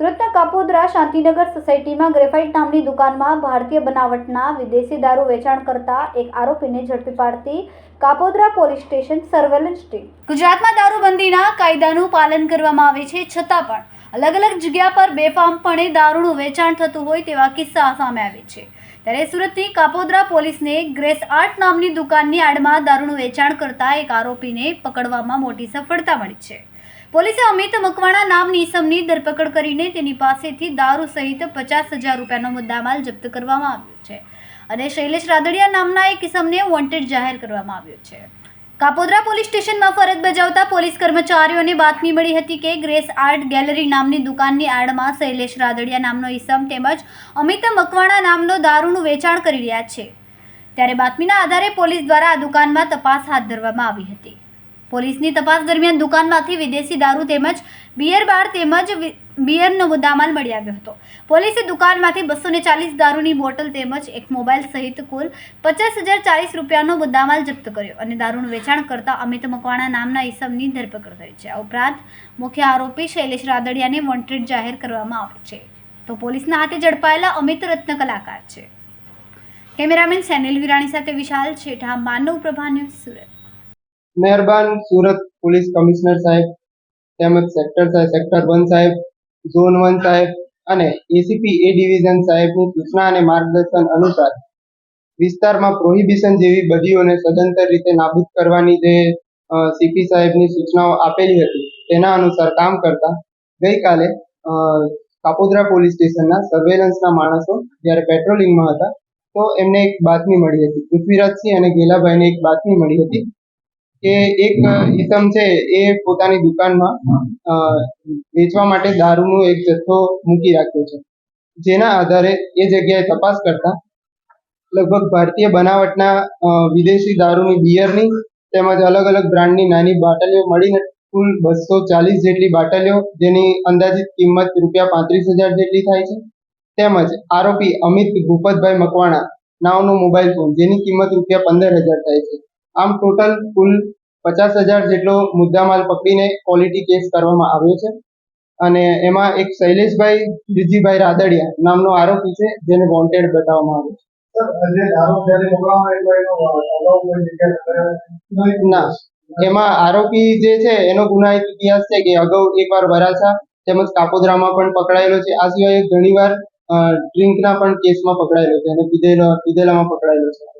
સુરતના કાપોદરા શાંતિનગર સોસાયટીમાં ગ્રેફાઇટ નામની દુકાનમાં ભારતીય બનાવટના વિદેશી દારૂ વેચાણ કરતા એક આરોપીને ઝડપી પાડતી Kapodara police station surveillance team. ગુજરાતમાં દારૂબંધીના કાયદાનું પાલન કરવામાં આવે છે છતાં પણ અલગ અલગ જગ્યા પર બેફામપણે દારૂનું વેચાણ થતું હોય તેવા કિસ્સા સામે આવે છે. ત્યારે સુરતથી કાપોદ્રા પોલીસને ગ્રેસ આર્ટ નામની દુકાનની આડમાં દારૂનું વેચાણ કરતા એક આરોપીને પકડવામાં મોટી સફળતા મળી છે. પોલીસે અમિત મકવાણા નામની ઇસમની ધરપકડ કરીને તેની પાસેથી દારૂ સહિત પચાસ હજાર રૂપિયાનો મુદ્દામાલ જપ્ત કરવામાં આવ્યો છે. અને શૈલેષ રાદડિયા નામના એક ઇસમને વોન્ટેડ જાહેર કરવામાં આવ્યો છે. કાપોદ્રા પોલીસ સ્ટેશનમાં ફરજ બજાવતા પોલીસ કર્મચારીઓને બાતમી મળી હતી કે ગ્રેસ આર્ટ ગેલેરી નામની દુકાનની આડમાં શૈલેષ રાદડિયા નામનો ઈસમ તેમજ અમિત મકવાણા નામનો દારૂનું વેચાણ કરી રહ્યા છે. ત્યારે બાતમીના આધારે પોલીસ દ્વારા આ દુકાનમાં તપાસ હાથ ધરવામાં આવી હતી. પોલીસની તપાસ દરમિયાન દુકાનમાંથી વિદેશી દારૂ તેમજ બિયર બાર તેમજ બિયરનો મુદ્દામાલ મળી આવ્યો હતો. પોલીસે દુકાનમાંથી બસો ને ચાલીસ દારૂની બોટલ તેમજ એક મોબાઈલ સહિત કુલ પચાસ હજાર ચાલીસ રૂપિયાનો મુદ્દામાલ જપ્ત કર્યો અને દારૂનું વેચાણ કરતા અમિત મકવાણા નામના ઈસમની ધરપકડ કરી છે. આ ઉપરાંત મુખ્ય આરોપી શૈલેષ રાદડિયાને વોન્ટેડ જાહેર કરવામાં આવે છે. તો પોલીસના હાથે ઝડપાયેલા અમિત રત્ન કલાકાર છે. કેમેરામેન સેનિલ વિરાણી સાથે વિશાલ છેઠા, માનવ પ્રભા ન્યૂઝ સુરત. મહેરબાન સુરત પોલીસ કમિશનર સાહેબ, તેમજ સેક્ટર સાહેબ, સેક્ટર વન સાહેબ, ઝોન વન સાહેબ અને એસીપી એ ડિવિઝન સાહેબની સૂચના અને માર્ગદર્શન અનુસાર વિસ્તારમાં પ્રોહિબિશન જેવી બદીઓને સદંતર રીતે નાબૂદ કરવાની જે સીપી સાહેબની સૂચનાઓ આપેલી હતી, તેના અનુસાર કામ કરતા ગઈકાલે કાપોદ્રા પોલીસ સ્ટેશનના સર્વેલન્સના માણસો જ્યારે પેટ્રોલિંગમાં હતા, તો એમને એક બાતમી મળી હતી. પૃથ્વીરાજસિંહ અને ગેલાભાઈને એક બાતમી મળી હતી. કે એક ઇસમ છે એ પોતાની દુકાનમાં વેચવા માટે દારૂનો એક જથ્થો મૂકી રાખ્યો છે. જેના આધારે એ જગ્યાએ તપાસ કરતા લગભગ ભારતીય બનાવટના વિદેશી દારૂની, બિયરની તેમજ અલગ અલગ બ્રાન્ડની નાની બાટલીઓ મળીને કુલ બસો ચાલીસ જેટલી બાટલીઓ જેની અંદાજિત કિંમત રૂપિયા પાંત્રીસ હજાર જેટલી થાય છે. તેમજ આરોપી અમિત ભૂપતભાઈ મકવાણા નામનો મોબાઈલ ફોન, જેની કિંમત રૂપિયા પંદર હજાર થાય છે. આમ ટોટલ કુલ પચાસ હજાર જેટલો મુદ્દામાલ પકડીને ક્વોલિટી કેસ કરવામાં આવ્યો છે. અને એમાં એક શૈલેષભાઈ જીજીભાઈ રાદડિયા નામનો આરોપી છે જેને વોન્ટેડ બતાવવામાં આવ્યો છે. ના. એમાં આરોપી જે છે એનો ગુનાહિત ઇતિહાસ છે કે અગાઉ એકવાર વરાછા તેમજ કાપોદ્રામાં પણ પકડાયેલો છે. આ સિવાય ઘણીવાર ડ્રિંકના પણ કેસમાં પકડાયેલો છે અને પીધેલા પીધેલામાં પકડાયેલો છે.